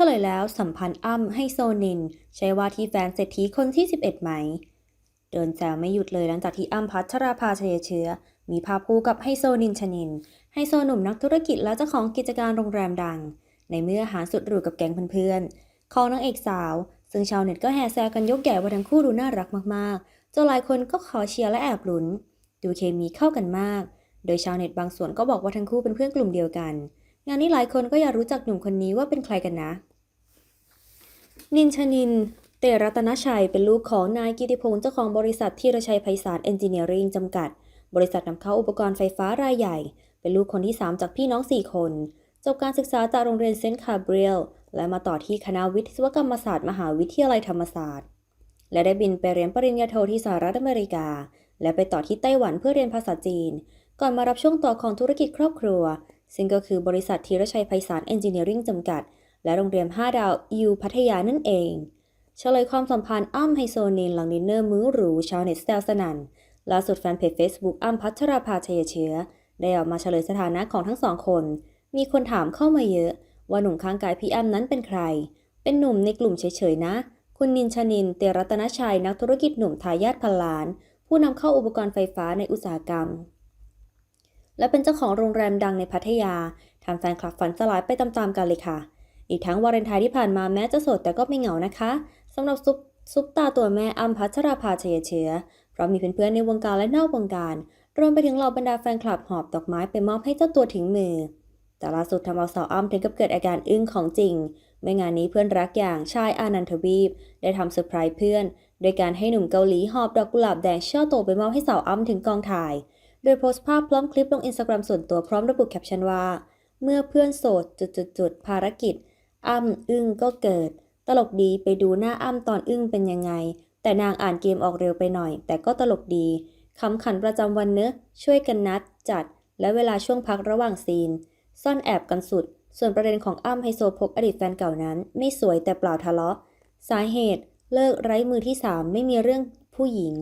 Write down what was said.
ฉลยแล้วสัมพันธ์อ้ำให้โซนิน ใช้ว่าที่แฟนเศรษฐีคนที่ 11 ไหม เดินแซวไม่หยุดเลยหลังจากที่อ้ำพัชราภาชัยเชื้อ มีภาพคู่กับไฮโซนินชนินไฮโซหนุ่มนักธุรกิจและเจ้าของกิจการโรงแรมดัง ในเมื่อหารสุดหรูกับแก๊งเพื่อนๆของนางเอกสาว ซึ่งชาวเน็ตก็แห่แซวกันยกใหญ่ว่าทั้งคู่ดูน่ารักมากๆจนหลายคนก็ขอเชียร์และแอบลุ้น ดูเคมีเข้ากันมาก โดยชาวเน็ตบางส่วนก็บอกว่าทั้งคู่เป็นเพื่อนกลุ่มเดียวกันงานนี้หลายคนก็อยากรู้จักหนุ่มคนนี้ว่าเป็นใครกันนะ นินชนิน เตรัตนชัยเป็นลูกของนายกิติพงศ์เจ้าของบริษัทที่รชัยไพศาลเอนจิเนียริงจำกัด บริษัทนำเข้าอุปกรณ์ไฟฟ้ารายใหญ่ เป็นลูกคนที่ 3 จากพี่น้อง 4 คน จบการศึกษาจากโรงเรียนเซนต์คาเบรียลและมาต่อที่คณะวิศวกรรมศาสตร์มหาวิทยาลัยธรรมศาสตร์ และได้บินไปเรียนปริญญาโทที่สหรัฐอเมริกา และไปต่อที่ไต้หวันเพื่อเรียนภาษาจีน ก่อนมารับช่วงต่อของธุรกิจครอบครัว ซึ่งก็คือบริษัทธีรชัยไพศาลเอนจิเนียริงจำกัด และโรงเรียน 5 ดาวยูพัทยานั่นเองเฉลยความสัมพันธ์อ้ำไฮโซนินหลังดินเนอร์มื้อหรูชาวเน็ตแซวสนั่นล่าสุดแฟนเพจ Facebook อ้ำพัชราภาชัยเชื้อ ได้ออกมาเฉลยสถานะของทั้งสองคน มีคนถามเข้ามาเยอะ ว่าหนุ่มข้างกายพี่อ้ำนั้นเป็นใคร เป็นหนุ่มในกลุ่มเฉยๆนะ คุณนินชนิน เตรัตนชัยนักธุรกิจหนุ่มทายาทพันล้าน ผู้นำเข้าอุปกรณ์ไฟฟ้าในอุตสาหกรรม และเป็นเจ้าของโรงแรมดังในพัทยาทำแฟนคลับฝันสลายไปตามๆกันเลยค่ะ อีกทั้งวาเลนไทน์ที่ผ่านมาแม้จะโสดแต่ก็ไม่เหงานะคะสำหรับซุปซุปตาตัวแม่อ้ำพัชราภาชัยเชื้อเพราะมีเพื่อนๆในวงการและนอกวงการ รวมไปถึงเหล่าบรรดาแฟนคลับหอบดอกไม้ไปมอบให้เจ้าตัวถึงมือ แต่ล่าสุดทำเอาสาวอ้ำถึงกับเกิดอาการอึ้งของจริง ไม่งานนี้เพื่อนรักอย่างชายอานันทวีป ได้ทำเซอร์ไพรส์เพื่อน โดยการให้หนุ่มเกาหลีหอบดอกกุหลาบแดงช่อโตไปมอบให้สาวอ้ำถึงกองถ่าย โดยโพสต์ภาพพร้อมคลิปลงอินสตาแกรมส่วนตัวพร้อมระบุแคปชั่นว่า เมื่อเพื่อนโสดจุดๆภารกิจ อ้ำอึ้งก็เกิด ตลกดีไปดูหน้าอ้ำตอนอึ้งเป็นยังไง แต่นางอ่านเกมออกเร็วไปหน่อย แต่ก็ตลกดีคำขันประจำวันเนอะช่วยกันนัด จัด และเวลาช่วงพักระหว่างซีน ซ่อนแอบกันสุด ส่วนประเด็นของอ้ำไฮโซพกอดีตแฟนเก่านั้น ไม่สวยแต่เปล่าทะเลาะ สาเหตุ เลิกไร้มือที่สามไม่มีเรื่องผู้หญิง